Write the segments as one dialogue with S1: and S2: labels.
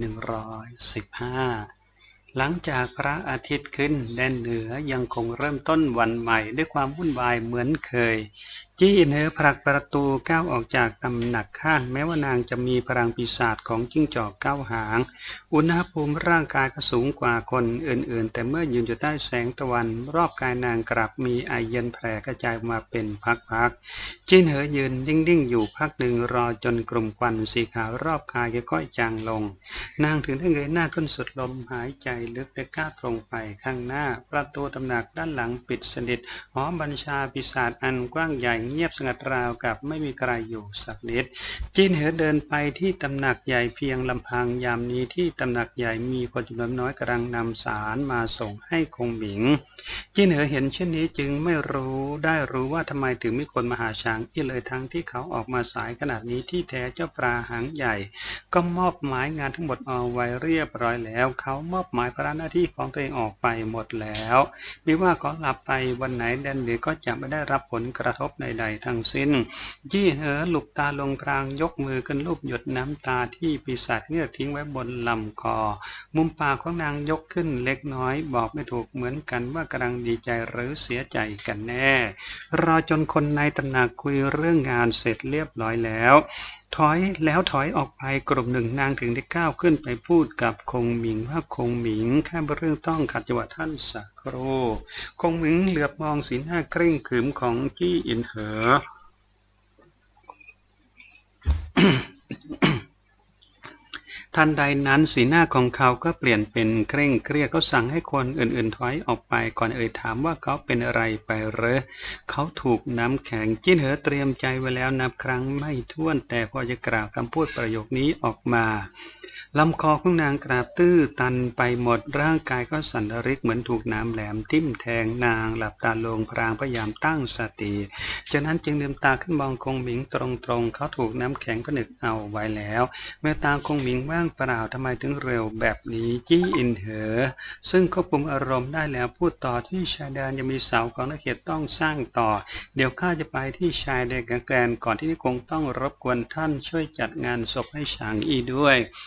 S1: 115 หลังจากพระอาทิตย์ขึ้นแดนเหนือยังคงเริ่มต้นวันใหม่ด้วยความวุ่นวายเหมือนเคย จี้อินเหอผลักประตูก้าวออกจากตำหนักข้าง แม้ว่านางจะมีพลังปีศาจของจิ้งจอกเก้าหาง อุณหภูมิร่างกายก็สูงกว่าคนอื่นๆ แต่เมื่อยืนอยู่ใต้แสงตะวัน รอบกายนางกลับมีไอเย็นแผ่กระจายมาเป็นพักๆจี้เหอยืนนิ่งๆ อยู่พักหนึ่งรอจนกลุ่มควันสีขาวรอบกายค่อยๆจางลง นางถึงได้เงยหน้าขึ้นสุดลมหายใจลึกและก้าวตรงไปข้างหน้า ประตูตำหนักด้านหลังปิดสนิทหอบัญชาปีศาจอันกว้างใหญ่เงียบสงัดราวกับไม่มีใครอยู่สักนิด จีนเหอเดินไปที่ตำหนักใหญ่เพียงลำพังยามนี้ที่ตำหนักใหญ่มีคนจำนวนน้อยกำลังนำสารมาส่งให้คงหมิง จีนเหอเห็นเช่นนี้จึงไม่รู้ได้รู้ว่าทำไมถึงมีคนมาหาช้างอีเลยทั้งที่เขาออกมาสายขนาดนี้ที่แท้เจ้าปลาหางใหญ่ ก็มอบหมายงานทั้งหมดเอาไว้เรียบร้อยแล้ว เขามอบหมายภาระหน้าที่ของตัวเองออกไปหมดแล้วไม่ว่าเขาหลับไปวันไหนแดนเหนือก็จะไม่ได้รับผลกระทบใดๆทั้งสิ้น ยี่เหอหลุบตาลงกลางยกมือขึ้นลูบหยดน้ำตาที่ปีศาจเงือกทิ้งไว้บนลำคอ มุมปากของนางยกขึ้นเล็กน้อยบอกไม่ถูกเหมือนกันว่ากำลังดีใจหรือเสียใจกันแน่ รอจนคนในตำหนักคุยเรื่องงานเสร็จเรียบร้อยแล้ว ถอยแล้วถอยออกไปกลุ่มหนึ่งนางถึงได้ก้าวขึ้นไปพูดกับคงหมิงว่าคงหมิงแค่เรื่องต้องขัดจังหวะท่านสักครูคงหมิงเหลือบมองสีหน้าเคร่งขรึมของจี้อินเหอ ทันใดนั้นสีหน้าของเขาก็เปลี่ยนเป็นเคร่งเครียดก็สั่งให้คนอื่นๆถอยออกไปก่อนเอ่ยถามว่าเขาเป็นอะไรไปเหรอเขาถูกน้ำแข็งจิ้นเหอเตรียมใจไว้แล้วนับครั้งไม่ถ้วนแต่พอจะกล่าวคำพูดประโยคนี้ออกมา ลำคอของนางกราบตื้อตันไปหมดร่างกายก็สั่นริกเหมือนถูกน้ำแหลมทิ่มแทงนางหลับตาลงพรางพยายามตั้งสติจากนั้นจึงลืมตาขึ้นมองคงหมิงตรงๆ เขาถูกน้ำแข็งผนึกเอาไว้แล้ว เมื่อตาคงหมิงว่างเปล่าทำไมถึงเร็วแบบนี้จี้อินเหอ ซึ่งควบคุมอารมณ์ได้แล้วพูดต่อที่ชายแดนยังมีเสาของนักเขตต้องสร้างต่อ เดี๋ยวข้าจะไปที่ชายแดนแกรนก่อนที่คงต้องรบกวนท่านช่วยจัดงานศพให้ฉางอีด้วย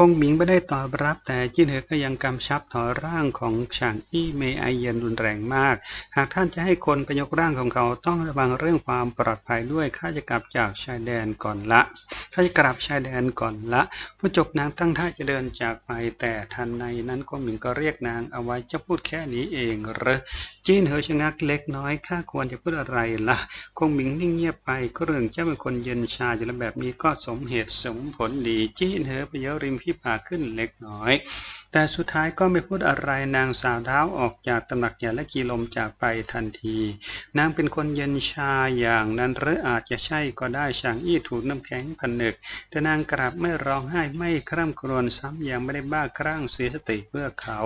S1: คงหมิงไม่ได้ตอบรับแต่จิ้นเหอก็ยังกำชับถอร่างของฉางอี้เมไอเย็นรุนแรงมาก หากท่านจะให้คนไปยกร่างของเขาต้องระวังเรื่องความปลอดภัยด้วยข้าจะกลับจากชายแดนก่อนละข้าจะกลับชายแดนก่อนละผู้จบนางตั้งท่าจะเดินจากไปแต่ทันในนั้นคงหมิงก็เรียกนางเอาไว้จะพูดแค่นี้เองเหรอจีนเหอชะงักเล็กน้อยข้าควรจะพูดอะไรละ่ะคงหมิงนิ่งเงียบไปก็เรื่องเจ้าเป็นคนเย็นชาอยู่แล้วแบบนี้ก็สมเหตุสมผลดีจีนเหอไปเยริมที่ปากขึ้นเล็กน้อย แต่สุดท้ายก็ไม่พูดอะไรนางสาวเท้าออกจากตำหนักใหญ่และกีลมจากไปทันที นางเป็นคนเย็นชาอย่างนั้นหรืออาจจะใช่ก็ได้ช่างอี้ถูกน้ำแข็งผนึก แต่นางกลับไม่ร้องไห้ไม่คร่ำครวญซ้ำยังไม่ได้บ้าครั่งเสียสติเพื่อเขา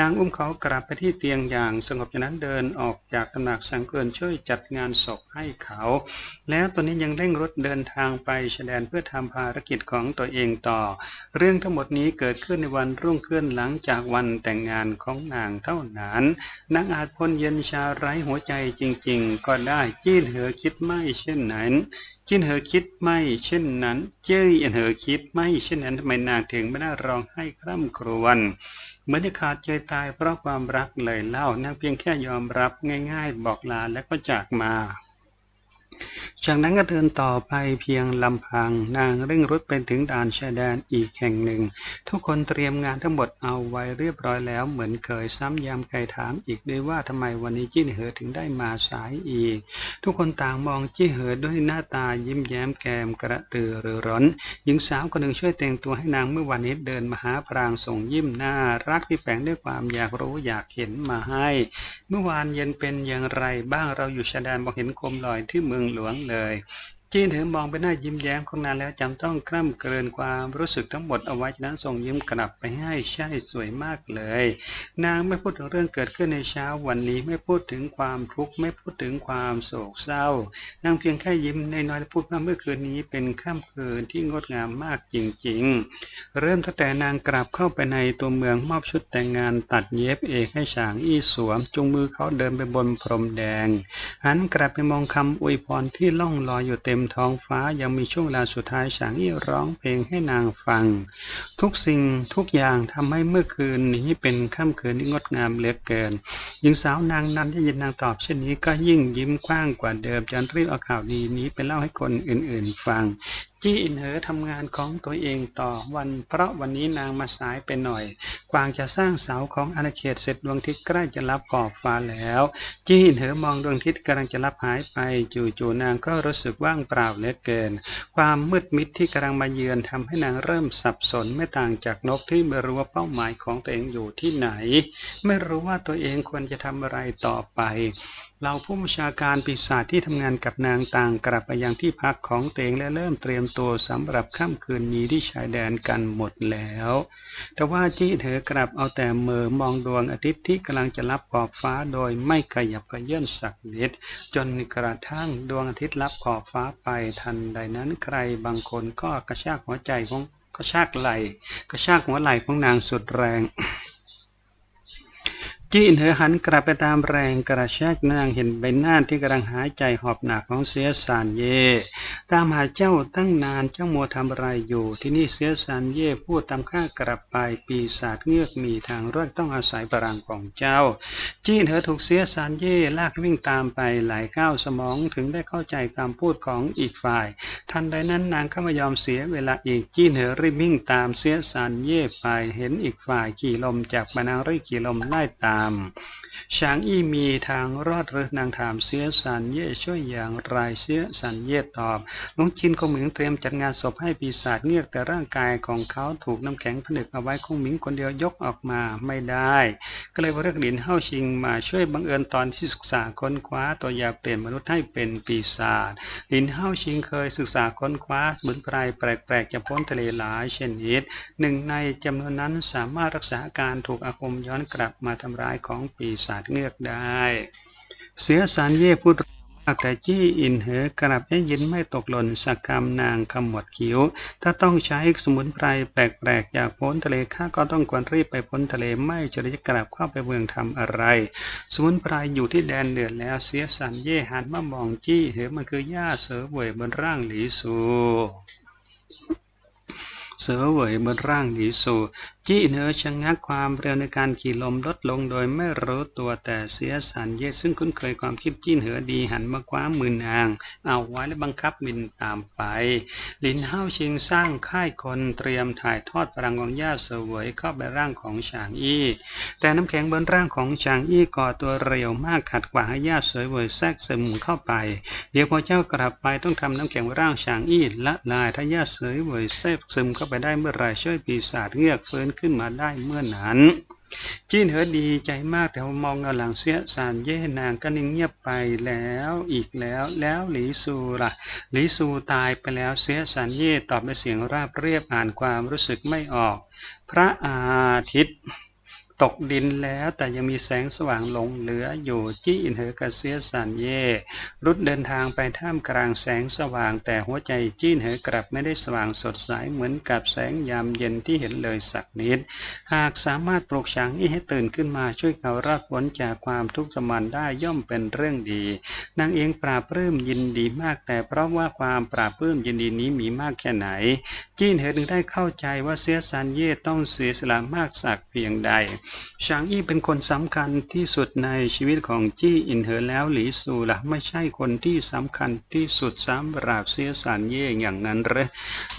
S1: นางอุ้มเขากลับไปที่เตียงอย่างสงบจากนั้นเดินออกจากตำหนักสังเกินช่วยจัดงานศพให้เขา แล้วตอนนี้ยังเร่งรถเดินทางไปแสดงเพื่อทำภารกิจของตัวเองต่อ เรื่องทั้งหมดนี้เกิดขึ้นในวันรุ่งขึ้นหลังจากวันแต่งงานของนางเท่านั้น นางอาจพ้นเย็นชาไร้หัวใจจริงๆ ก็ได้จีนเหอคิดไม่เช่นนั้นจีนเหอคิดไม่เช่นนั้นเจ้ยเหอคิดไม่เช่นนั้นทำไมนางถึงไม่ได้ร้องให้คร่ำครวญเหมือนจะขาดใจตายเพราะความรักเลยเล่านางเพียงแค่ยอมรับง่าย ๆ บอกลาแล้วก็จากมา จากนั้นก็เดินต่อไปเพียงลำพัง นางเร่งรถเป็นถึงด่านชายแดนอีกแห่งหนึ่ง ทุกคนเตรียมงานทั้งหมดเอาไว้เรียบร้อยแล้วเหมือนเคยซ้ำย้ำใครถามอีกด้วยว่าทำไมวันนี้จี้เหอถึงได้มาสายอีก ทุกคนต่างมองจี้เหอด้วยหน้าตายิ้มแย้มแกมกระตือรือร้น หญิงสาวคนหนึ่งช่วยแต่งตัวให้นางเมื่อวันนี้เดินมาหาพรางส่งยิ้มหน้ารักที่แฝงด้วยความอยากรู้อยากเห็นมาให้ เมื่อวานเย็นเป็นอย่างไรบ้างเราอยู่ชายแดนมองเห็นคมลอยที่เมืองหลวงเลย จีนเห็นมองไปหน้ายิ้มแย้มของนางแล้วจำต้องคร่ำเกินความรู้สึกทั้งหมดเอาไว้ฉะนั้นส่งยิ้มกลับไปให้ใช่สวยมากเลย นางไม่พูดถึงเรื่องเกิดขึ้นในเช้าวันนี้ไม่พูดถึงความทุกข์ไม่พูดถึงความโศกเศร้า นางเพียงแค่ยิ้มในน้อยพูดว่าเมื่อคืนนี้เป็นค่ำคืนที่งดงามมากจริง ๆ เริ่มตั้งแต่นางกลับเข้าไปในตัวเมืองมอบชุดแต่งงานตัดเย็บเอกให้ฉางอี้สวมจุงมือเขาเดินไปบนพรมแดง หันกลับไปมองคำอวยพรที่ล่องลอยอยู่เต็มมท้องฟ้ายังมีช่วงเวลาสุดท้ายฉางอี้ร้องเพลงให้นางฟัง ทุกสิ่งทุกอย่างทำให้เมื่อคืนนี้เป็นค่ำคืนที่งดงามเหลือเกิน หญิงสาวนางนั้นได้ยินนางตอบเช่นนี้ก็ยิ่งยิ้มกว้างกว่าเดิมจนรีบเอาข่าวดีนี้ไปเล่าให้คนอื่นๆ ฟังจี้อินเหอทำงานของตัวเองต่อวันเพราะวันนี้นางมาสายไปหน่อย กวางจะสร้างเสาของอาณาเขตเสร็จดวงทิศใกล้จะรับขอบฟ้าแล้ว จี้อินเหอมองดวงทิศกำลังจะรับหายไปจู่ๆนางก็รู้สึกว่างเปล่าเหลือเกิน ความมืดมิดที่กำลังมาเยือนทำให้นางเริ่มสับสนไม่ต่างจากนกที่ไม่รู้ว่าเป้าหมายของตัวเองอยู่ที่ไหน ไม่รู้ว่าตัวเองควรจะทำอะไรต่อไป เราผู้บัญชาการปีศาจที่ทำงานกับนางต่างกลับไปยังที่พักของเตงและเริ่มเตรียมตัวสำหรับค่ำคืนนี้ที่ชายแดนกันหมดแล้ว แต่ว่าจี้เธอกลับเอาแต่เมือมองดวงอาทิตย์ที่กำลังจะรับขอบฟ้าโดยไม่ขยับกระเยื่นสักนิด จนกระทั่งดวงอาทิตย์รับขอบฟ้าไปทันใดนั้นใครบางคนก็กระชากหัวใจของกระชากไหลกระชากหัวไหล่ของนางสุดแรง จีนเหอหันกลับไปตามแรงกระชากนางเห็นใบหน้าที่กำลังหายใจหอบหนักของเสียสานเย่ตามหาเจ้าตั้งนานเจ้ามัวทำอะไรอยู่ ที่นี่เสียสานเย่พูดตามข้ากลับไปปีศาจเงือกมีทางรอดต้องอาศัยพลังของเจ้า จีนเหอถูกเสียสานเย่ลากวิ่งตามไปหลายก้าวสมองถึงได้เข้าใจคำพูดของอีกฝ่าย ทันใดนั้นนางก็ไม่ยอมเสียเวลาอีกจีนเหอรีบวิ่งตามเสียสานเย่ไปเห็นอีกฝ่ายขี่ลมจากมานางรีขี่ลมไล่ตามามช้างอี้มีทางรอดหรือนางถามเสียสันเย่ช่วยอย่างไรเสียสันเย่ตอบลุงจินคงหมิงเตรียมจัดงานศพให้ปีศาจเงือกแต่ร่างกายของเขาถูกน้ำแข็งผนึกเอาไว้คงหมิงคนเดียวยกออกมาไม่ได้ ก็เลยเรียกหลินเฮาชิงมาช่วยบังเอิญตอนที่ศึกษาค้นคว้าตัวยาเปลี่ยนมนุษย์ให้เป็นปีศาจหลินเฮาชิงเคยศึกษาค้นคว้าสมุนไพรแปลกๆจะพ้นทะเลหลายชนิดหนึ่งในจำนวนนั้นสามารถรักษาการถูกอาคมย้อนกลับมาทำร้ายของปีศาจเงือกได้ เสียสารเย่พูดแต่จี้อินเหอกลับได้ยินไม่ตกหล่นสักคำนางขมวดคิ้ว ถ้าต้องใช้สมุนไพรแปลกๆจากพ้นทะเลข้าก็ต้องควรรีบไปพ้นทะเลไม่จะได้กลับเข้าไปเมืองทำอะไร สมุนไพรอยู่ที่แดนเดือดแล้วเสียสันเย่หันมามองจี้เหอมันคือหญ้าเสือเวยบนร่างหลีสู เสือเวยบนร่างหลีสูจี้เนอชะงักความเร็วในการขี่ลมลดลงโดยไม่รู้ตัวแต่เสียสันเยซึ่งคุ้นเคยความคิดจี้เหือดีหันมาคว้ามือนาง เอาไว้และบังคับบินตามไป ลินเฮาชิงสร้างค่ายคนเตรียมถ่ายทอดพลังของญาเสวยเข้าไปร่างของฉางอี้ แต่น้ำแข็งบนร่างของฉางอี้ก่อตัวเร็วมากขัดขวางให้ญาเสวยแทรกซึมเข้าไป เดี๋ยวพอเจ้ากลับไปต้องทำน้ำแข็งร่างฉางอี้ละลายถ้าญาเสวยแทรกซึมเข้าไปได้เมื่อไรช่วยปีศาจเงือกฟื้นขึ้นมาได้เมื่อนั้นจีนเหอดีใจมากแต่มองเงาหลังเสียสารเย่นางก็นิ่งเงียบไปแล้วอีกแล้วแล้วหลีซูล่ะหลีซูตายไปแล้วเสียสารเย่ตอบด้วยเสียงราบเรียบอ่านความรู้สึกไม่ออก พระอาทิตย์ ตกดินแล้วแต่ยังมีแสงสว่างหลงเหลืออยู่จี้อินเหอกเซียสันเย่รุดเดินทางไปท่ามกลางแสงสว่าง แต่หัวใจจี้อินเหอกลับไม่ได้สว่างสดใสเหมือนกับแสงยามเย็นที่เห็นเลยสักนิด หากสามารถปลุกช้างอี้ให้ตื่นขึ้นมาช่วยเขารอดพ้นจากความทุกข์สมันได้ย่อมเป็นเรื่องดี นางเองปราบปลื้มยินดีมาก แต่เพราะว่าความปราบปลื้มยินดีนี้มีมากแค่ไหน จี้อินเหอถึงได้เข้าใจว่าเสียสันเย่ต้องเสียสละมากสักเพียงใดชางอี้เป็นคนสำคัญที่สุดในชีวิตของจี้อินเหอแล้วหลีซูละ่ะไม่ใช่คนที่สำคัญที่สุดสำหรับเสียสานเย่อย่างนั้นเร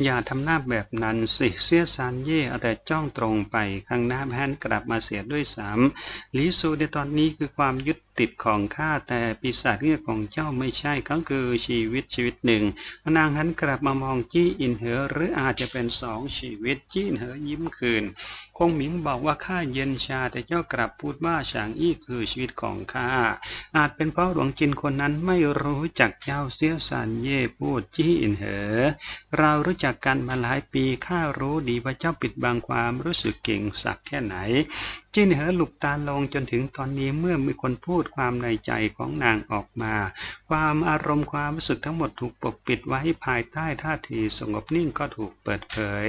S1: อย่าทำหน้าแบบนั้นสิเสียสานเย่แต่จ้องตรงไปข้างหน้าแพนกลับมาเสียด้วยสามหลีซูในตอนนี้คือความยึด ติดของข้าแต่ปีศาจเงียของเจ้าไม่ใช่ก็คือชีวิตชีวิตหนึ่งนางหันกลับมามองจี้อินเหอหรืออาจจะเป็นสองชีวิตจี้อินเหอยิ้มคืน คงหมิงบอกว่าข้าเย็นชาแต่เจ้ากลับพูดว่าฉางอี้คือชีวิตของข้าอาจเป็นเพราะหลวงจินคนนั้นไม่รู้จักเจ้าเสียสันเย่พูดจี้อินเหอ เรารู้จักกันมาหลายปีข้ารู้ดีว่าเจ้าปิดบังความรู้สึกเก่งสักแค่ไหนจินเหอหลุบตาลงจนถึงตอนนี้เมื่อมีคนพูดความในใจของนางออกมา ความอารมณ์ความรู้สึกทั้งหมดถูกปกปิดไว้ภายใต้ท่าทีสงบนิ่งก็ถูกเปิดเผย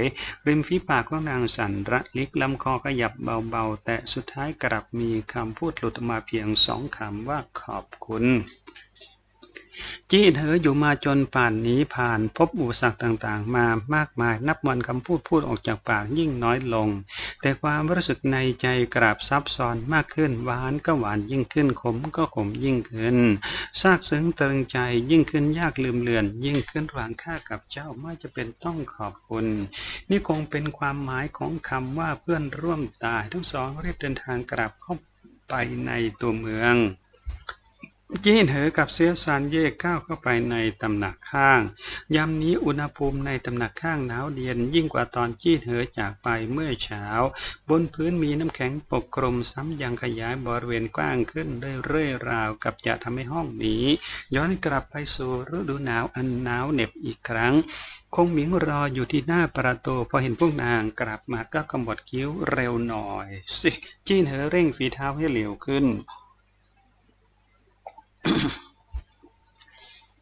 S1: ริมฝีปากของนางสั่นระลิกลำคอขยับเบาๆ แต่สุดท้ายกลับมีคำพูดหลุดมาเพียงสองคำว่าขอบคุณ จี้เธออยู่มาจนป่านนี้ผ่านพบอุปสรรคต่างๆ มามากมายนับวันคำพูดพูดออกจากปากยิ่งน้อยลง แต่ความรู้สึกในใจกราบซับซ้อนมากขึ้นหวานก็หวานยิ่งขึ้นขมก็ขมยิ่งขึ้นซากซึ้งเติงใจยิ่งขึ้นยากลืมเลือน ยิ่งขึ้นหวังค่ากับเจ้าไม่จะเป็นต้องขอบคุณ นี่คงเป็นความหมายของคำว่าเพื่อนร่วมตายทั้งสองรีบเดินทางกลับเข้าไปในตัวเมือง จีนเหอกับเสียสานเย่ก้าวเข้าไปในตำหนักข้างยามนี้อุณหภูมิในตำหนักข้างหนาวเย็นยิ่งกว่าตอนจีนเหอจากไปเมื่อเช้า บนพื้นมีน้ำแข็งปกคลุมซ้ำยังขยายบริเวณกว้างขึ้นเรื่อยๆราวกับจะทำให้ห้องนี้ ย้อนกลับไปสู่ฤดูหนาวอันหนาวเหน็บอีกครั้งคงหมิงรออยู่ที่หน้าประตูพอเห็นพวกนางกลับมาก็กำบดคิ้วเร็วหน่อยสิจีนเหอเร่งฝีเท้าให้เร็วขึ้น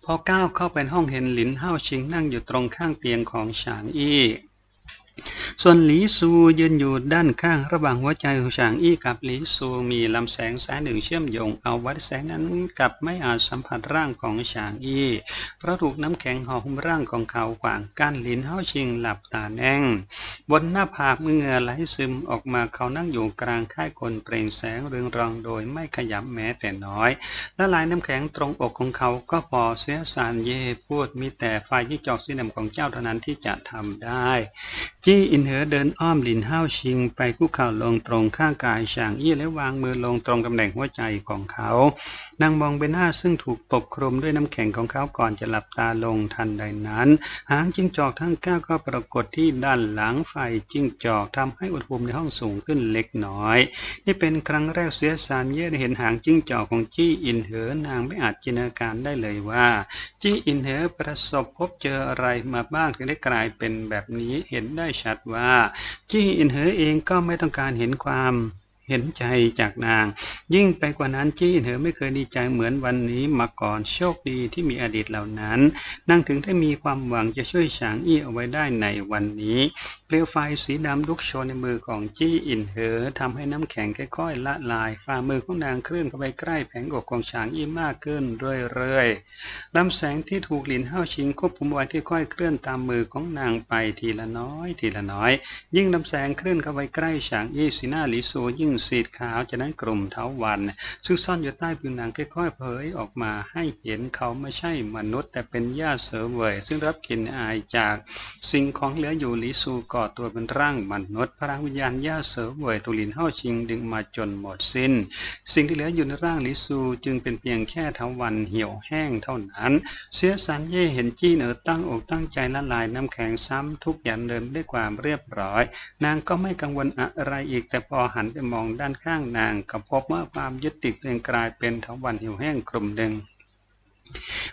S1: พอก้าวเข้าไปห้องเห็นหลินเฮาชิงนั่งอยู่ตรงข้างเตียงของฉางอี้ ส่วนหลีซูยืนอยู่ด้านข้างระหว่างหัวใจของฉางอี้กับหลีซูมีลำแสงสายหนึ่งเชื่อมโยง เอาวัดแสงนั้นกับไม่อาจสัมผัสร่างของฉางอี้เพราะถูกน้ำแข็งห่อหุ้มร่างของเขาขวางกั้นลิ้นเฮาชิงหลับตาแน่ง บนหน้าผากมือเงือไหลซึมออกมาเขานั่งอยู่กลางค่ายคนเปล่งแสงเรืองรองโดยไม่ขยับแม้แต่น้อย และลายน้ำแข็งตรงอกของเขาก็พอเสียสารเย่พูดมีแต่ไฟยี่จอกสีดำของเจ้าเท่านั้นที่จะทำได้จี้อินเหอเดินอ้อมลินห้าวชิง ไปคุกเข่าลงตรงข้างกายฉางเอี้และวางมือลงตรงตำแหน่งหัวใจของเขา นางมองใบหน้าซึ่งถูกปกคลุมด้วยน้ำแข็งของเขาก่อนจะหลับตาลงทันใดนั้น หางจิ้งจอกทั้งเก้าก็ปรากฏที่ด้านหลังไฟจิ้งจอกทำให้อุณหภูมิในห้องสูงขึ้นเล็กน้อย นี่เป็นครั้งแรกเสียสารเย่ได้เห็นหางจิ้งจอกของจี้อินเหอนางไม่อาจจินตนาการได้เลยว่า จี้อินเหอประสบพบเจออะไรมาบ้างถึงได้กลายเป็นแบบนี้เห็นได้ชัดว่าจี้อินเหอเองก็ไม่ต้องการเห็นความ เห็นใจจากนาง ยิ่งไปกว่านั้นจี้เธอไม่เคยดีใจเหมือนวันนี้มาก่อนโชคดีที่มีอดีตเหล่านั้น นางถึงได้มีความหวังจะช่วยฉางอี้เอาไว้ได้ในวันนี้เปลวไฟสีดำลุกโชนในมือของจี้อินเหอทำให้น้ำแข็งค่อยๆละลายฝ่ามือของนางเคลื่อนเข้าไปใกล้แผงอกของฉางอี้มากขึ้นเรื่อยๆลำแสงที่ถูกหลินเฮาชิงควบคุมไว้ที่ค่อยเคลื่อนตามมือของนางไปทีละน้อย ทีละน้อย ยิ่งลำแสงเคลื่อนเข้าไปใกล้ฉางอี้สีหน้าลิโซยิ่งสีดขาวจากนั้นกลุ่มเทาวันซึ่งซ่อนอยู่ใต้ผิวหนังค่อยๆเผยออกมาให้เห็นเขาไม่ใช่มนุษย์ แต่เป็นญาติเสวยซึ่งรับกลิ่นอายจากสิ่งของเหลืออยู่ลิซูก่อตัวเป็นร่างมนุษย์ พลังวิญญาณญาติเสวยตุลินเฮาชิงดึงมาจนหมดสิ้น สิ่งที่เหลืออยู่ในร่างลิซูจึงเป็นเพียงแค่เทาวันเหี่ยวแห้งเท่านั้น เสียสันเย่เห็นจี้เนอตั้งอกตั้งใจละลายน้ำแข็งซ้ำทุกอย่างเดินด้วยความเรียบร้อย นางก็ไม่กังวลอะไรอีกแต่พอหันไปมองด้านข้างนางก็พบว่าความยึดติดเองกลายเป็นทวันหิวแห้งกลุ่มหนึ่ง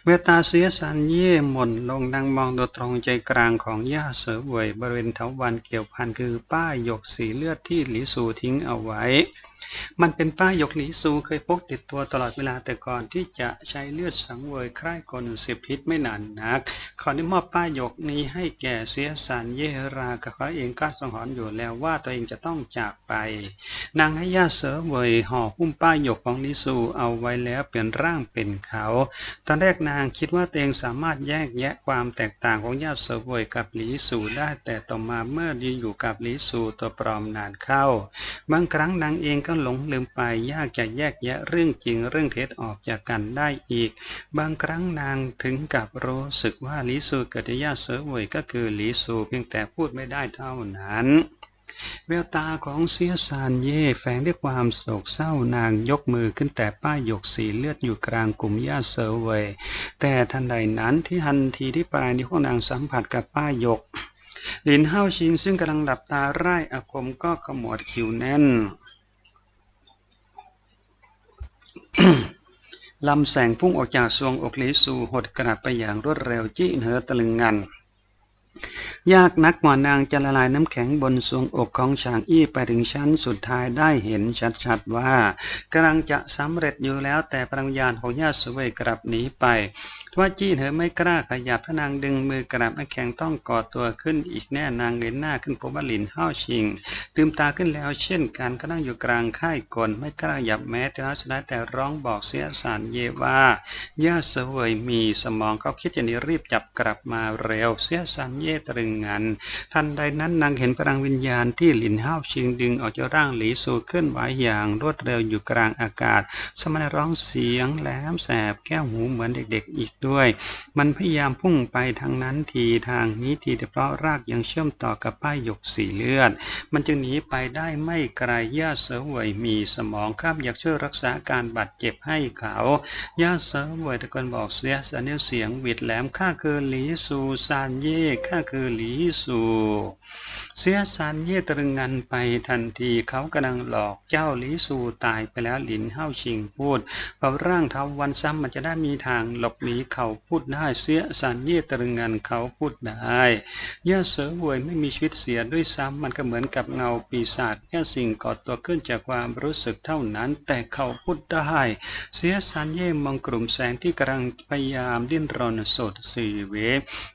S1: เวตาเสียสันเย่หม่นลงดังมองโดยตรงใจกลางของย่าเสือเวยบริเวณทวันเกี่ยวพันคือป้ายหยกสีเลือดที่หลีสูทิ้งเอาไว้มันเป็นป้ายยกหลีซูเคยพกติดตัวตลอดเวลาแต่ก่อนที่จะใช้เลือดสังเวยคร่คนสิบทิศไม่นานนักขอได้มอบป้ายยกนี้ให้แก่เสียสารเยรากับเขาเองก็สังหรณ์อยู่แล้วว่าตัวเองจะต้องจากไป นางให้ญาเสวยห่อหุ้มป้ายยกของลิซูเอาไว้แล้วเป็นร่างเป็นเขา ตอนแรกนางคิดว่าตัวเองสามารถแยกแยะความแตกต่างของญาเสวยกับลิซูได้แต่ต่อมาเมื่อดีอยู่กับลิซูตัวปลอมนานเข้า บางครั้งนางเองก็หลงลืมไปยากจะแยกแยะเรื่องจริงเรื่องเท็จออกจากกันได้อีก บางครั้งนางถึงกับรู้สึกว่าลิซูเกิดญาเสือเวยก็คือลิซูเพียงแต่พูดไม่ได้เท่านั้นแววตาของเสียซานเย่แฝงด้วยความโศกเศร้านางยกมือขึ้นแต่ป้ายหยกสีเลือดอยู่กลางกลุ่มญาเซอร์เวยแต่ทันใดนั้นที่ทันทีที่ปลายนิ้วของนางสัมผัสกับป้ายหยก หลินเฮาชิงซึ่งกำลังหลับตาไร้อาคมก็ขมวดคิวแน่น ลำแสงพุ่งออกจากทรวงอกลิสูหดกระับไปอย่างรวดเร็วจี้เหอตะลึงงัน ยากนักหมอนางจะละลายน้ำแข็งบนทรวงอกของฉางอี้ไปถึงชั้นสุดท้ายได้เห็นชัดๆว่ากำลังจะสำเร็จอยู่แล้วแต่พลังญานของญาติสวยกลับหนีไป ว่าจี้เธอไม่กล้าขยับถ้านางดึงมือกลับน้ำแข็งต้องกอดตัวขึ้นอีกแน่นางเงยหน้าขึ้นพบว่าหลินห้าชิงตื่มตาขึ้นแล้วเช่นกันก็นั่งอยู่กลางค่ายกลไม่กล้าหยับแม้แต่น้อยสุดแต่ร้องบอกเสียสารเยว่าย่าเสวยมีสมองเขาคิดจะนี้รีบจับกลับมาเร็ว เสียสารเยตรึงงันทันใดนั้นนางเห็นพลังวิญญาณที่หลินห้าชิงดึงออกจากร่างหลีสูเคลื่อนไหวอย่างรวดเร็วอยู่กลางอากาศ สมณร้องเสียงแหลมแสบแก้วหูเหมือนเด็กๆอีกด้วยมันพยายามพุ่งไปทางนั้นทีทางนี้ทีแต่เพราะรากยังเชื่อมต่อกับป้ายหยกสีเลือด มันจึงหนีไปได้ไม่ไกลย่าเสวยมีสมองครับอยากช่วยรักษาการบาดเจ็บให้เขาย่าเสวยตะโกนบอกเสียสันเสียงวิดแหลมข้าคือหลีสูซานเย่ข้าคือหลีสู เสียสันเย่ตรึงงันไปทันทีเขากำลังหลอกเจ้าลิสูตายไปแล้วหลินเฮาชิงพูดเป่าร่างเท้าวันซ้ำมันจะได้มีทางหลบหนีเขาพูดได้เสียสันเย่ตรึงงันเขาพูดได้ย่าเสือหวยไม่มีชีวิตเสียด้วยซ้ำมันก็เหมือนกับเงาปีศาจแค่สิ่งกอดตัวขึ้นจากความรู้สึกเท่านั้น แต่เขาพูดได้ เสียสันเย่มองกลุ่มแสงที่กำลังพยายามดิ้นรนสดสีเว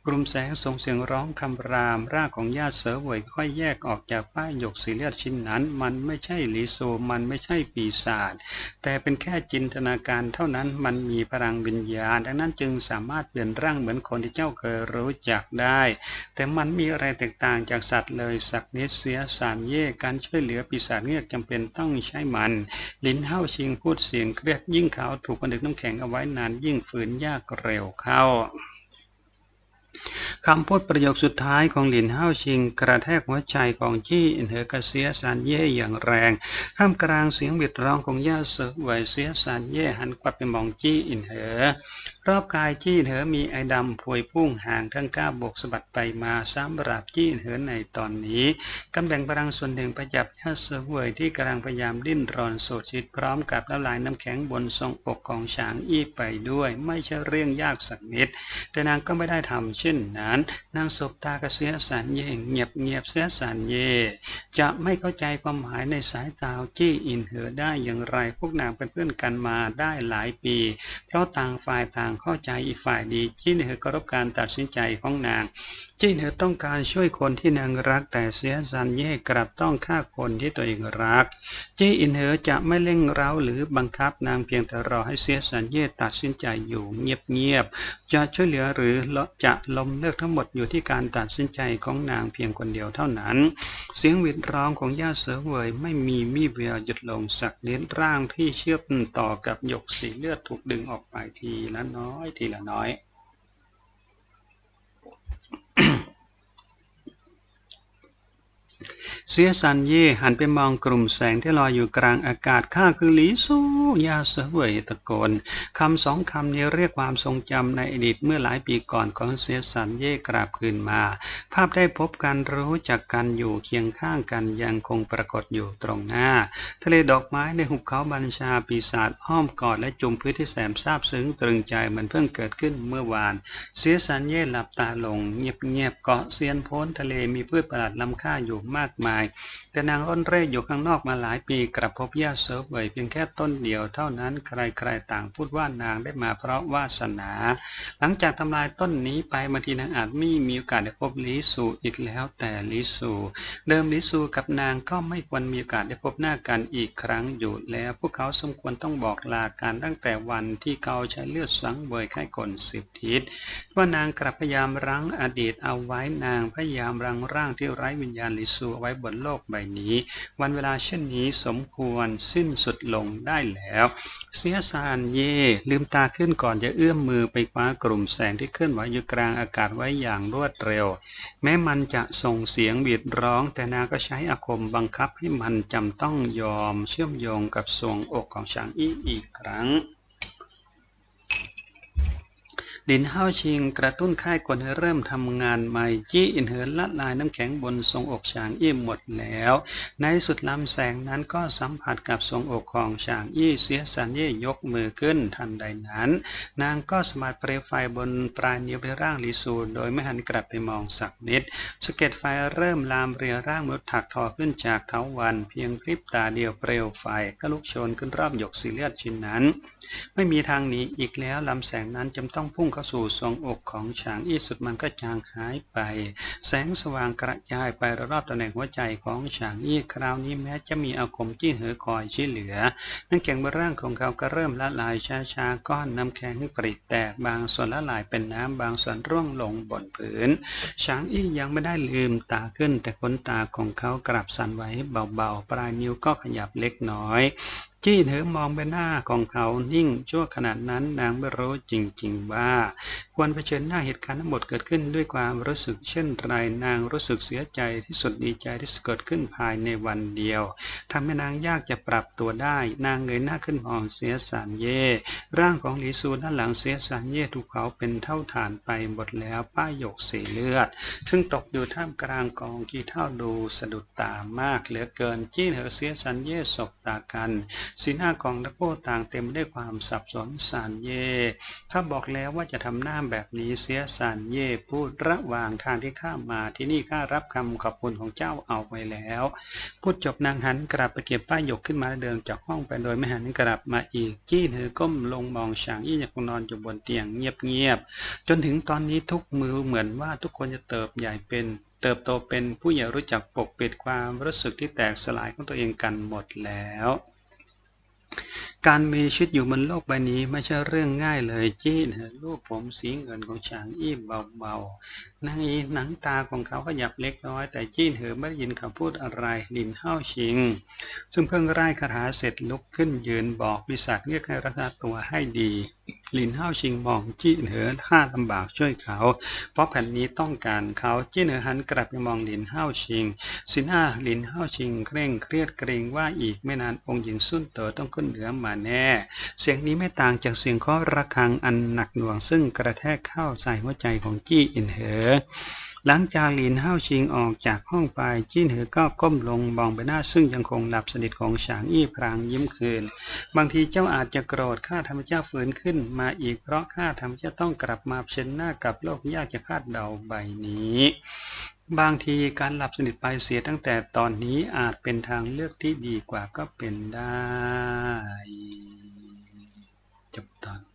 S1: กลุ่มแสงส่งเสียงร้องคำรามร่างของย่าเสือหวยค่อยแยกออกจากป้ายหยกสีเลือดชิ้นนั้น มันไม่ใช่ลิโซมันไม่ใช่ปีศาจแต่เป็นแค่จินตนาการเท่านั้นมันมีพลังวิญญาณ ดังนั้นจึงสามารถเปลี่ยนร่างเหมือนคนที่เจ้าเคยรู้จักได้ แต่มันมีอะไรแตกต่างจากสัตว์เลยสักนิดเสียสามเย่การช่วยเหลือปีศาจเงือกจำเป็นต้องใช้มัน ลินเฮาชิงพูดเสียงเครียดยิ่งเขาถูกบันทึกน้ำแข็งเอาไว้นานยิ่งฝืนยากเร็วเข้า คำพูดประโยคสุดท้ายของหลินเฮาชิง กระแทกหัวใจของจี้อินเหอกระเสียสานเย่อย่างแรงท่ามกลางเสียงบิดร้องของย่าเสือไหวเสียสานเย่หันกลับไปมองจี้อินเหอ รอบกายจี้เถอมีไอดำพวยพุ่งห่างทั้งก้าบกสะบัดไปมาสามบราบจี้เถอในตอนนี้กำแบ่งพลังส่วนหนึ่งประจับย่าเสือวยที่กำลังพยายามดิ้นรนโสดชิดพร้อมกับละลายน้ำแข็งบนทรงอกของฉางอี้ไปด้วย ไม่ใช่เรื่องยากสักนิด แต่นางก็ไม่ได้ทำเช่นนั้นนางศบตากระเสียสันเยเงียบเงียบเสียสันเย จะไม่เข้าใจความหมายในสายตาจี้อินเหอได้อย่างไรพวกนางเป็นเพื่อนกันมาได้หลายปี เพราะต่างฝ่ายต่างเข้าใจอีกฝ่ายดีจี้เหอเคารพการตัดสินใจของนาง จี้เหอต้องการช่วยคนที่นางรักแต่เสียสันเย่กลับต้องฆ่าคนที่ตัวเองรัก จี้อินเหอจะไม่เร่งเร้าหรือบังคับนางเพียงแต่รอให้เสียสันเย่ตัดสินใจอยู่เงียบๆ จะช่วยเหลือหรือจะล้มเลิกทั้งหมดอยู่ที่การตัดสินใจของนางเพียงคนเดียวเท่านั้น เสียงวิดร้องของย่าเสือเวยไม่มีมีเวลหยุดลงสักเน้นร่างที่เชื่อมต่อกับหยกสีเลือดถูกดึงออกไปทีละน้อยทีละน้อย เสียสันเย่หันไปมองกลุ่มแสงที่ลอยอยู่กลางอากาศข้าคือหลีสู้ยาเสวยตะโกนคำสองคำนี้เรียกความทรงจำในอดีตเมื่อหลายปีก่อนของเสียสันเย่กราบคืนมา ภาพได้พบกันรู้จักกันอยู่เคียงข้างกันยังคงปรากฏอยู่ตรงหน้า ทะเลดอกไม้ในหุบเขาบัญชาปีศาจอ้อมกอดและจุมพื้นที่แสมซาบซึ้งตรึงใจมันเพิ่งเกิดขึ้นเมื่อวาน เสียสันเย่หลับตาลงเงียบๆเกาะเซียนพ้นทะเลมีพืชประหลาดล้ำค่าอยู่มากมายแต่นางร่อนเร่อยู่ข้างนอกมาหลายปีกลับพบย่าเซิร์ฟเวยเพียงแค่ต้นเดียวเท่านั้นใครๆต่างพูดว่านางได้มาเพราะวาสนา หลังจากทำลายต้นนี้ไปบางทีนางอาจไม่มีโอกาสได้พบลิสูอีกแล้วแต่ลิสูเดิมลิสูกับนางก็ไม่ควรมีโอกาสได้พบหน้ากันอีกครั้งอยู่แล้ว พวกเขาสมควรต้องบอกลากันตั้งแต่วันที่เขาใช้เลือดสังเวยไข้กลสิบทิศว่านางกลับพยายามรั้งอดีตเอาไว้นางพยายามรั้งร่างที่ไร้วิญญาณลิสูเอาไว้บนโลกใบนี้ วันเวลาเช่นนี้สมควรสิ้นสุดลงได้แล้ว เสียสานเย่ลืมตาขึ้นก่อนจะเอื้อมมือไปคว้ากลุ่มแสงที่เคลื่อนไหวอยู่กลางอากาศไว้อย่างรวดเร็ว แม้มันจะส่งเสียงบีดร้อง แต่นาก็ใช้อาคมบังคับให้มันจำต้องยอมเชื่อมโยงกับสวงอกของชางอี้อีกครั้ง ดินห้าวชิง กระตุ้นค่ายกวนให้เริ่มทำงานใหม่ จี้อินเหินละลายน้ำแข็งบนทรงอกฉางอี้หมดแล้ว ในสุดลำแสงนั้นก็สัมผัสกับทรงอกของฉางอี้เสียสันเย่ยกมือขึ้นทันใดนั้น นางก็สมาร์ทเปลวไฟบนปลายนิ้วไปร่างลิซูโดยไม่หันกลับไปมองสักนิดสเก็ตไฟเริ่มลามเรียร่างมนุษย์ถักทอขึ้นจากเท้าวัน เพียงพริบตาเดียวเปลวไฟก็ลุกโชนขึ้นรอบหยกสีเลือดชิ้นนั้น ไม่มีทางหนีอีกแล้วลำแสงนั้นจำต้องพุ่งเข้าสู่ทรวงอกของฉางอี้สุดมันก็จางหายไป แสงสว่างกระจายไปรอบตำแหน่งหัวใจของฉางอี้คราวนี้แม้จะมีอาคมจี้เหอคอยช่วยเหลือนั่นแข็งบนร่างของเขาก็เริ่มละลายช้าๆก้อนน้ำแข็งปริแตกบางส่วนละลายเป็นน้ำบางส่วนร่วงลงบนผืนฉางอี้ยังไม่ได้ลืมตาขึ้น แต่ขนตาของเขากลับสั่นไหวเบาๆ ปลายนิ้วก็ขยับเล็กน้อย จี้เธอมองไปหน้าของเขานิ่งชั่วขนาดนั้นนางไม่รู้จริง ๆ ว่า ควรเผชิญหน้าเหตุการณ์ทั้งหมดเกิดขึ้นด้วยความรู้สึกเช่นไรนางรู้สึกเสียใจที่สุดดีใจที่เกิดขึ้นภายในวันเดียวทำให้นางยากจะปรับตัวได้ นางเงยหน้าขึ้นมองเสียสานเย่ร่างของหลีซูด้านหลังเสียสานเย่ถูกเผาเป็นเท่าฐานไปหมดแล้วป้ายหยกสีเลือด ซึ่งตกอยู่ท่ามกลางกองกี่เท่าดูสะดุดตามากเหลือเกินจี้เธอเสียสานเย่สบตากันสีหน้าของนักโทษต่างเต็มด้วยความสับสนสานเย่ข้าบอกแล้วว่าจะทำหน้าแบบนี้เสียสานเย่พูดระหว่างทางที่ข้ามาที่นี่ข้ารับคำขอบคุณของเจ้าเอาไว้แล้ว พูดจบนางหันกลับไปเก็บป้ายหยกขึ้นมาเดินจากห้องไปโดยไม่หันกลับมาอีกจี้เธอก้มลงมองฉางอี้ยังนอนอยู่บนเตียงเงียบๆจนถึงตอนนี้ทุกมือเหมือนว่าทุกคนจะเติบใหญ่เป็นเติบโตเป็นผู้ใหญ่รู้จักปกปิดความรู้สึกที่แตกสลายของตัวเองกันหมดแล้ว การมีชีวิตอยู่บนโลกใบนี้ไม่ใช่เรื่องง่ายเลยจี้เห็นรูปผมสีเงินของฉางอี้เบา ๆ ในหนังตาของเขาก็หยับเล็กน้อย แต่จี้เหอไม่ได้ยินเขาพูดอะไรลินเฮ้าชิง ซึ่งเพิ่งไร้คาถาเสร็จลุกขึ้นยืนบอกวิสักเรียกให้รักษาตัวให้ดีลินเฮ้าชิงมองจี้เหอท่าลำบากช่วยเขา เพราะแผ่นนี้ต้องการเขาจี้เหอหันกลับไปมองลินเฮ้าชิงสิหน้าลินเฮ้าชิงเคร่งเครียดเกรงว่าอีกไม่นานองค์หญิงสุนเต๋อต้องขึ้นเหนือมาแน่ เสียงนี้ไม่ต่างจากเสียงเคาะระฆังอันหนักหน่วงซึ่งกระแทกเข้าใส่หัวใจของจี้อินเหออ หลังจากหลินห้าวชิงออกจากห้องไปจินเหอก็ก้มลงมองไปหน้าซึ่งยังคงหลับสนิทของฉางอี้พรางยิ้มคืน บางทีเจ้าอาจจะโกรธข้าธรรมเจ้าฝืนขึ้นมาอีกเพราะข้าธรรมเจ้าต้องกลับมาเชิญหน้ากับโลกยากจะคาดเดาใบนี้บางทีการหลับสนิทไปเสียตั้งแต่ตอนนี้อาจเป็นทางเลือกที่ดีกว่าก็เป็นได้ จบตอน